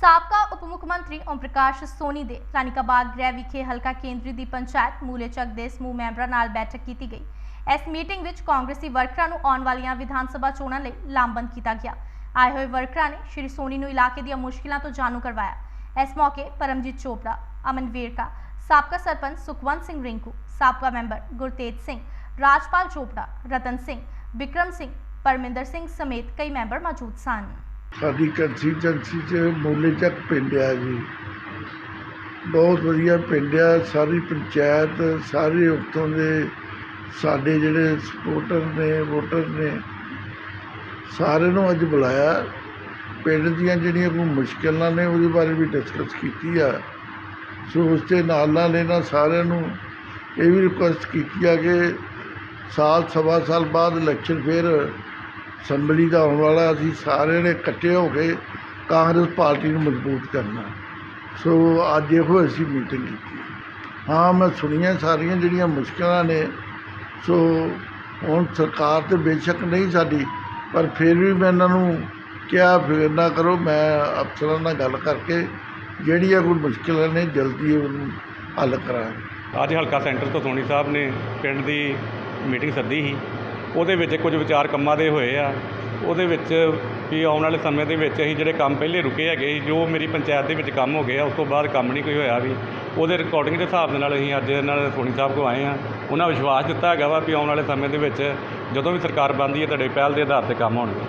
ਸਾਬਕਾ ਉਪ ਮੁੱਖ ਮੰਤਰੀ ਓਮ ਪ੍ਰਕਾਸ਼ ਸੋਨੀ ਦੇ ਰਾਨੀਕਾਬਾਗ ਗ੍ਰਹਿ ਵਿਖੇ ਹਲਕਾ ਕੇਂਦਰੀ ਦੀ ਪੰਚਾਇਤ ਮੂਲੇਚੱਕ ਦੇ ਸਮੂਹ ਮੈਂਬਰਾਂ ਨਾਲ ਬੈਠਕ ਕੀਤੀ ਗਈ। ਇਸ ਮੀਟਿੰਗ ਵਿੱਚ ਕਾਂਗਰਸੀ ਵਰਕਰਾਂ ਨੂੰ ਆਉਣ ਵਾਲੀਆਂ ਵਿਧਾਨ ਸਭਾ ਚੋਣਾਂ ਲਈ ਲਾਮਬੰਦ ਕੀਤਾ ਗਿਆ। ਆਏ ਹੋਏ ਵਰਕਰਾਂ ਨੇ ਸ਼੍ਰੀ ਸੋਨੀ ਨੂੰ ਇਲਾਕੇ ਦੀਆਂ ਮੁਸ਼ਕਿਲਾਂ ਤੋਂ ਜਾਣੂ ਕਰਵਾਇਆ। ਇਸ ਮੌਕੇ ਪਰਮਜੀਤ ਚੋਪੜਾ, ਅਮਨ ਵੇਰਕਾ, ਸਾਬਕਾ ਸਰਪੰਚ ਸੁਖਵੰਤ ਸਿੰਘ ਰਿੰਕੂ, ਸਾਬਕਾ ਮੈਂਬਰ ਗੁਰਤੇਜ ਸਿੰਘ, ਰਾਜਪਾਲ ਚੋਪੜਾ, ਰਤਨ ਸਿੰਘ ਵਿਕਰਮ ਸਿੰਘ, ਪਰਮਿੰਦਰ ਸਿੰਘ ਸਮੇਤ ਕਈ ਮੈਂਬਰ ਮੌਜੂਦ ਸਨ। ਸਾਡੀ ਕੰਸਟੀਚੁਐਂਸੀ 'ਚ ਮੂਲੇ ਚੱਕ ਪਿੰਡ ਆ ਜੀ। ਬਹੁਤ ਵਧੀਆ ਪਿੰਡ ਆ, ਸਾਰੀ ਪੰਚਾਇਤ, ਸਾਰੇ ਉੱਥੋਂ ਦੇ ਸਾਡੇ ਜਿਹੜੇ ਸਪੋਰਟਰ ਨੇ, ਵੋਟਰ ਨੇ, ਸਾਰਿਆਂ ਨੂੰ ਅੱਜ ਬੁਲਾਇਆ। ਪਿੰਡ ਦੀਆਂ ਜਿਹੜੀਆਂ ਕੋਈ ਮੁਸ਼ਕਲਾਂ ਨੇ, ਉਹਦੇ ਬਾਰੇ ਵੀ ਡਿਸਕਸ ਕੀਤੀ ਆ। ਸੋ ਉਸ ਦੇ ਨਾਲ ਨਾਲ ਇਹਨਾਂ ਸਾਰਿਆਂ ਨੂੰ ਇਹ ਵੀ ਰਿਕੁਐਸਟ ਕੀਤੀ ਆ ਕਿ ਸਾਲ, ਸਵਾ ਸਾਲ ਬਾਅਦ ਇਲੈਕਸ਼ਨ ਫਿਰ ਅਸੈਂਬਲੀ ਦਾ ਆਉਣ ਵਾਲਾ ਅਸੀਂ ਸਾਰਿਆਂ ਨੇ ਇਕੱਠੇ ਹੋ ਕੇ ਕਾਂਗਰਸ ਪਾਰਟੀ ਨੂੰ ਮਜ਼ਬੂਤ ਕਰਨਾ ਸੋ ਅੱਜ ਇਹੋ ਅਸੀਂ ਮੀਟਿੰਗ ਕੀਤੀ ਹਾਂ। ਮੈਂ ਸੁਣੀਆਂ ਸਾਰੀਆਂ ਜਿਹੜੀਆਂ ਮੁਸ਼ਕਲਾਂ ਨੇ, ਸੋ ਹੁਣ ਸਰਕਾਰ ਤੇ ਬੇਸ਼ੱਕ ਨਹੀਂ ਸਾਡੀ, ਪਰ ਫਿਰ ਵੀ ਮੈਂ ਇਹਨਾਂ ਨੂੰ ਕਿਹਾ ਫਿਕਰ ਨਾ ਕਰੋ, ਮੈਂ ਅਫਸਰਾਂ ਨਾਲ ਗੱਲ ਕਰਕੇ ਜਿਹੜੀਆਂ ਕੋਈ ਮੁਸ਼ਕਲਾਂ ਨੇ, ਜਲਦੀ ਉਹਨੂੰ ਹੱਲ ਕਰਾਂਗੇ। ਅੱਜ ਹਲਕਾ ਸੈਂਟਰ ਤੋਂ ਸੋਨੀ ਸਾਹਿਬ ਨੇ ਪਿੰਡ ਦੀ ਮੀਟਿੰਗ ਸੱਦੀ ਸੀ। ਉਹਦੇ ਵਿੱਚ ਕੁਝ ਵਿਚਾਰ ਕੰਮਾਂ ਦੇ ਹੋਏ ਆ। ਉਹਦੇ ਵਿੱਚ ਵੀ ਆਉਣ ਵਾਲੇ ਸਮੇਂ ਦੇ ਵਿੱਚ ਅਸੀਂ ਜਿਹੜੇ ਕੰਮ ਪਹਿਲੇ ਰੁਕੇ ਹੈਗੇ ਸੀ, ਜੋ ਮੇਰੀ ਪੰਚਾਇਤ ਦੇ ਵਿੱਚ ਕੰਮ ਹੋ ਗਏ ਆ ਉਸ ਤੋਂ ਬਾਅਦ ਕੰਮ ਨਹੀਂ ਕੋਈ ਹੋਇਆ ਵੀ। ਉਹਦੇ ਰਿਕਾਰਡਿੰਗ ਦੇ ਹਿਸਾਬ ਦੇ ਨਾਲ ਅਸੀਂ ਅੱਜ ਇਹਨਾਂ ਨਾਲ ਸੋਨੀ ਸਾਹਿਬ ਕੋ ਆਏ ਆ। ਉਹਨਾਂ ਵਿਸ਼ਵਾਸ ਦਿੱਤਾ ਹੈਗਾ ਵਾ ਵੀ ਆਉਣ ਵਾਲੇ ਸਮੇਂ ਦੇ ਵਿੱਚ ਜਦੋਂ ਵੀ ਸਰਕਾਰ ਬਣਦੀ ਹੈ, ਤੁਹਾਡੇ ਪਹਿਲ ਦੇ ਆਧਾਰ ਤੇ ਕੰਮ ਹੋਣਗੇ।